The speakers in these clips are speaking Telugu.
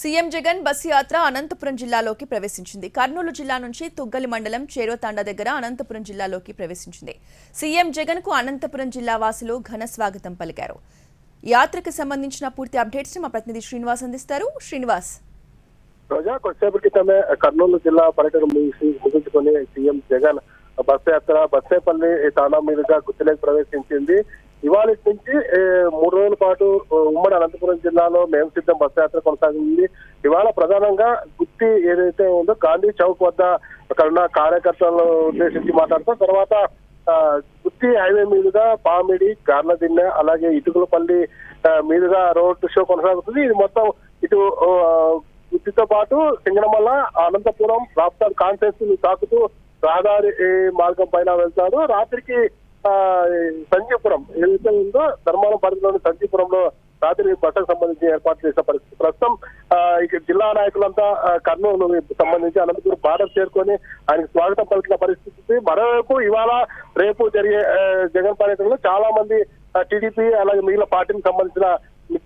సీఎం జగన్ బస్ యాత్ర అనంతపురం జిల్లాలోకి ప్రవేశించింది. కర్నూలు జిల్లా నుంచి తుగ్గలి మండలం చేరువతాండ దగ్గర అనంతపురం జిల్లాలోకి ప్రవేశించింది. సీఎం జగన్కు అనంతపురం జిల్లా వాసులు ఘన స్వాగతం పలికారు. యాత్రకు సంబంధించిన పూర్తి అప్డేట్స్ మా ప్రతినిధి శ్రీనివాస్ అందిస్తారు. శ్రీనివాస్. రోజా కొద్దిసేపు క్రితమే కర్నూలు జిల్లా పర్యటన ముగిసి ముగించుకొని సీఎం జగన్ బస్ యాత్ర బస్సేపల్లి తాండా మీదుగా గుత్తిలోకి ప్రవేశించింది. ఇవాళ నుంచి మూడు రోజుల పాటు ఉమ్మడి అనంతపురం జిల్లాలో మేము సిద్ధం బస్ యాత్ర కొనసాగింది. ఇవాళ ప్రధానంగా గుత్తి ఏదైతే ఉందో గాంధీ చౌక్ వద్ద అక్కడ ఉన్న కార్యకర్తలను ఉద్దేశించి మాట్లాడుతూ. తర్వాత గుత్తి హైవే మీదుగా పామిడి గార్లదిన్నె అలాగే ఇటుకులపల్లి మీదుగా రోడ్ షో కొనసాగుతుంది. ఇది మొత్తం ఇటు గుత్తితో పాటు సింగనమల్ల అనంతపురం రాప్తార్ కాన్ఫరెన్స్ తాకుతూ రహదారి మార్గం పైన వెళ్తారు. రాత్రికి సంజీపురం ఏదైతే ఉందో ధర్మారం పరిధిలోని సంజీపురంలో రాత్రి బసకు సంబంధించి ఏర్పాటు చేసిన పరిస్థితి. ప్రస్తుతం ఇక జిల్లా నాయకులంతా కర్నూలు సంబంధించి అనంతపురం బార్డర్ చేరుకొని ఆయనకు స్వాగతం పలికిన పరిస్థితి మరోవైపు ఇవాళ రేపు జరిగే జగన్ పర్యటనలో చాలా మంది టీడీపీ అలాగే మిగిలిన పార్టీకి సంబంధించిన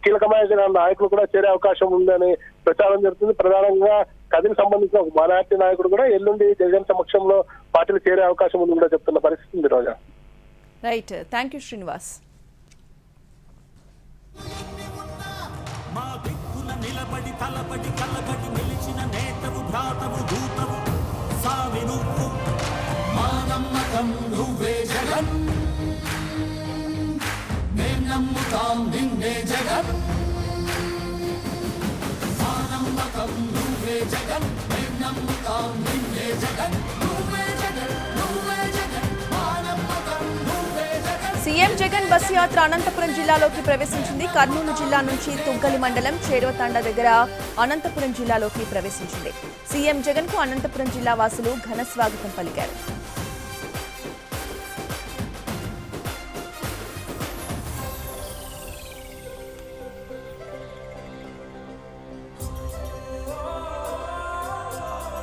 కీలకమైన నాయకులు కూడా చేరే అవకాశం ఉందని ప్రచారం జరుగుతుంది. ప్రధానంగా కదికి సంబంధించిన ఒక మరాఠీ నాయకుడు కూడా ఎల్లుండి జగన్ సమక్షంలో పార్టీలు చేరే అవకాశం ఉంది కూడా చెప్తున్న పరిస్థితి ఉంది Roja. Right thank you Srinivas మా దిక్కున నిలబడి తలబడి కలబడి నిలిచిన నేతవు భ్రాతవు దూతవు సావి నువ్వు. మా నమ్మకం నువ్వే జగన్. మేం నమ్ముతాం నిన్నే జగన్. మా నమ్మకం నువ్వే జగన్. మేం నమ్ముతాం నిన్నే జగన్. బస్ యాత్ర అనంతపురం జిల్లాలోకి ప్రవేశించింది. కర్నూలు జిల్లా నుంచి తుగ్గలి మండలం చేరువతండ దగ్గర అనంతపురం జిల్లాలోకి ప్రవేశించింది. సీఎం జగన్కు అనంతపురం జిల్లా వాసులు ఘన స్వాగతం పలికారు.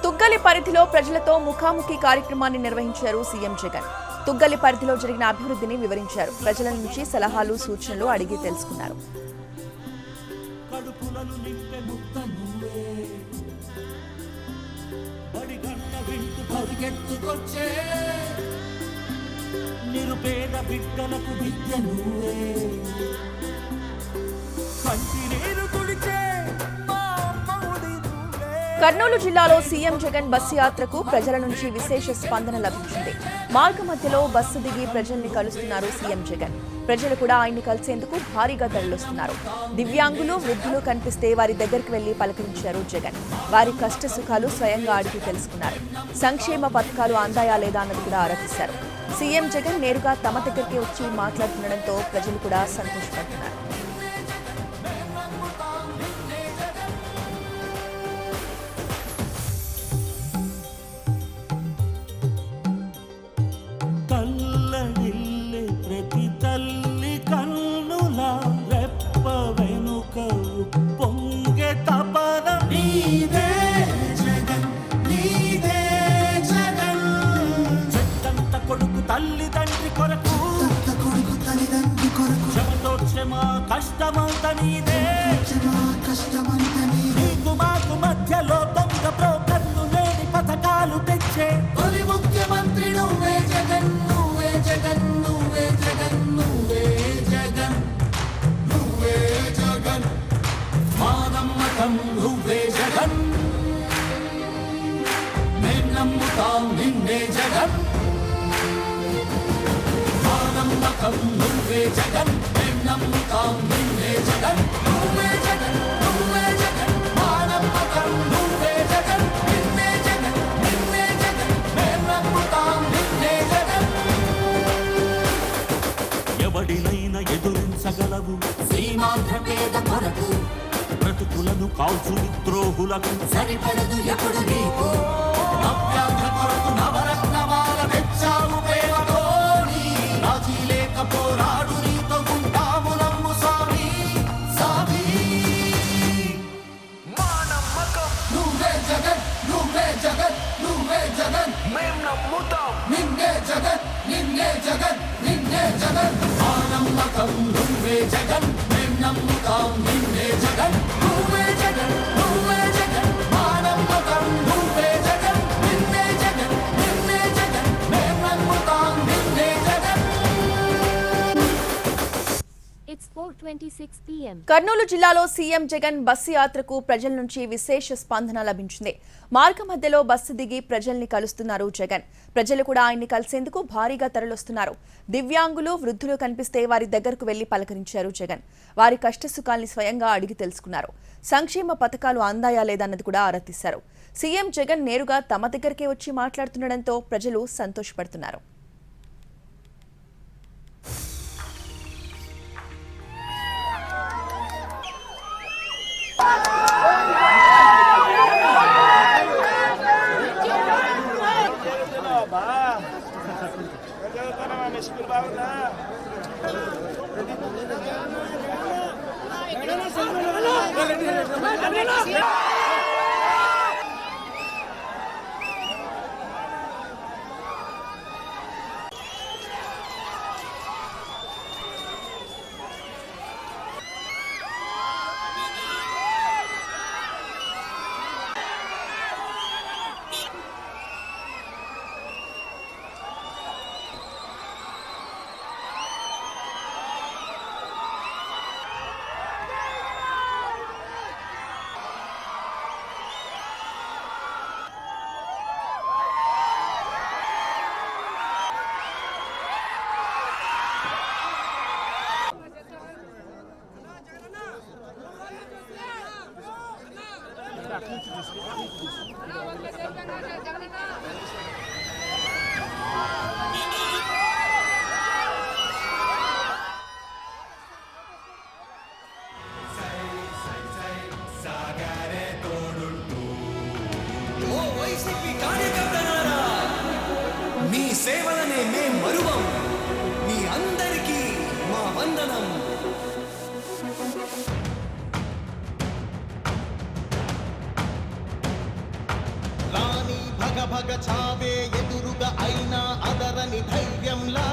తుగ్గలి పరిధిలో ప్రజలతో ముఖాముఖి కార్యక్రమాన్ని నిర్వహించారు సీఎం జగన్. తుగ్గలి పరిధిలో జరిగిన అభివృద్ధిని వివరించారు. ప్రజల నుంచి సలహాలు సూచనలు అడిగి తెలుసుకున్నారు. నిరుపేద బిడ్డలకు విద్య నువ్వే. కంటి నీరు తుడిచే కర్నూలు జిల్లాలో సీఎం జగన్ బస్సు యాత్రకు ప్రజల నుంచి విశేష స్పందన లభించింది. మార్గ మధ్యలో బస్సు దిగి ప్రజల్ని కలుస్తున్నారు సీఎం జగన్. ప్రజలు కూడా ఆయన్ని కలిసేందుకు భారీగా తరలిస్తున్నారు. దివ్యాంగులు వృద్ధులు కనిపిస్తే వారి దగ్గరికి వెళ్ళి పలకరించారు జగన్. వారి కష్ట సుఖాలు స్వయంగా అడిగి తెలుసుకున్నారు. సంక్షేమ పథకాలు అందాయా లేదా అన్నది కూడా ఆరాధిస్తారు సీఎం జగన్ నేరుగా తమ దగ్గరికి వచ్చి మాట్లాడుతుండటంతో ప్రజలు కూడా సంతోషపడుతున్నారు. కష్టమంత నీదే. కష్టమంత నీకు మాకు మధ్యలో దొంగ బ్రోకర్లు లేని పథకాలు తెచ్చే. తొలి ముఖ్యమంత్రి నువ్వే జగన్ నువ్వే జగన్ నువ్వే జగన్ నువ్వే జగన్ నువ్వే జగన్. మా నమ్మకం నువ్వే జగన్. మేం నమ్ముతాం నిన్నే జగన్. మా నమ్మకం నువ్వే జగన్. ఎవడినైనా ఎదురించగలవు. సీమాంధ్ర పేద కొరకు బ్రతుకులను కాల్చు విద్రోహులకు. సరిపడదు ఎప్పుడు నీకు. నవ్యాంధ్ర కొరకు నిన్నే జగన్ నిన్నే జగన్. మా నమ్మకం నువ్వే జగన్ మేం నమ్ముతాం నిన్నే జగన్. కర్నూలు జిల్లాలో సీఎం జగన్ బస్సు యాత్రకు ప్రజల నుంచి విశేష స్పందన లభించింది. మార్గ మధ్యలో బస్సు దిగి ప్రజల్ని కలుస్తున్నారు జగన్. ప్రజలు కూడా ఆయన్ని కలిసేందుకు భారీగా తరలొస్తున్నారు. దివ్యాంగులు వృద్ధులు కనిపిస్తే వారి దగ్గరకు వెళ్ళి పలకరించారు జగన్. వారి కష్టసుఖాల్ని స్వయంగా అడిగి తెలుసుకున్నారు. సంక్షేమ పథకాలు అందాయా లేదన్నది కూడా ఆరా తీశారు. సీఎం జగన్ నేరుగా తమ దగ్గరకే వచ్చి మాట్లాడుతుండటంతో ప్రజలు సంతోషపడుతున్నారు. Bismillah. మీ సేవలనే మేం మరువం. మీ అందరికీ మా వందనం. భగ చావే ఎదురుగా అయినా అదరని ధైర్యంలా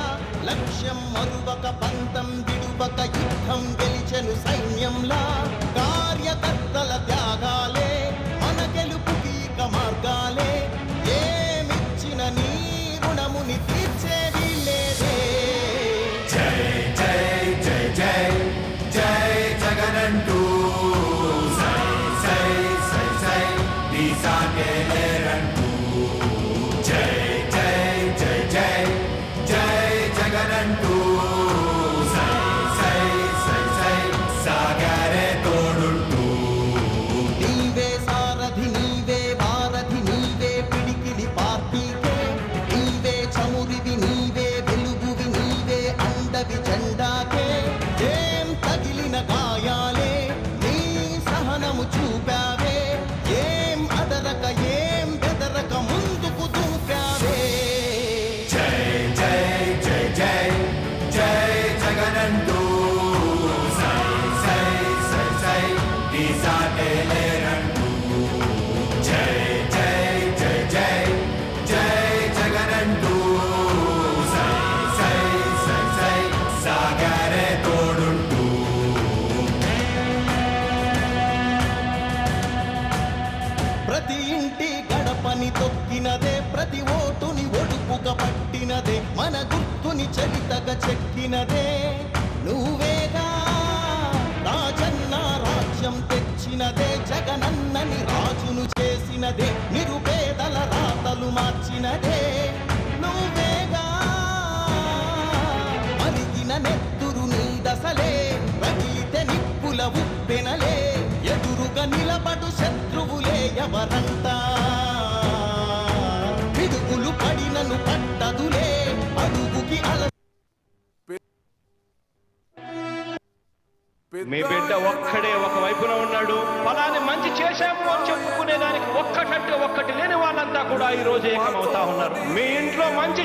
లక్ష్యం మరువక పంతం విడువక యుద్ధం గెలిచెను సైన్యంలా కార్యకర్తల త్యాగాలే మన గెలుపుకి మార్గాలే. ఏమిచ్చిన నీ రుణముని తీర్చేది లేదే నీవే పట్టినదే ప్రతి ఓటుని ఒడుపుగా పట్టినదే మన గుర్తుని చరితగా చెక్కినదే. నువ్వేగా రాజన్న రాజ్యం తెచ్చినదే జగనన్నని రాజును చేసినదే మీ బిడ్డ ఒక్కడే ఒక వైపున ఉన్నాడు. ఫలాన్ని మంచి చేశాము అని చెప్పుకునే దానికి ఒక్కటంటే ఒక్కటి లేని వాళ్ళంతా కూడా ఈ రోజు ఏకమవుతా ఉన్నారు. మీ ఇంట్లో మంచి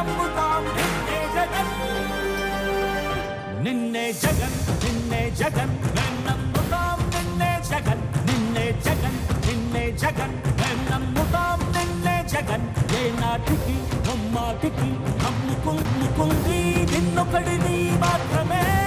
నమ్ముతాం నిన్నే జగన్ నిన్నే జగన్ నిన్నే జగన్ మేం నమ్ముతాం నిన్నే జగన్ నిన్నే జగన్ నిన్నే జగన్ మేం నమ్ముతాం నిన్నే జగన్ ఏ నాటికి ముమ్మాటికి నమ్ముకుంది నిన్నొకడిని మాత్రమే.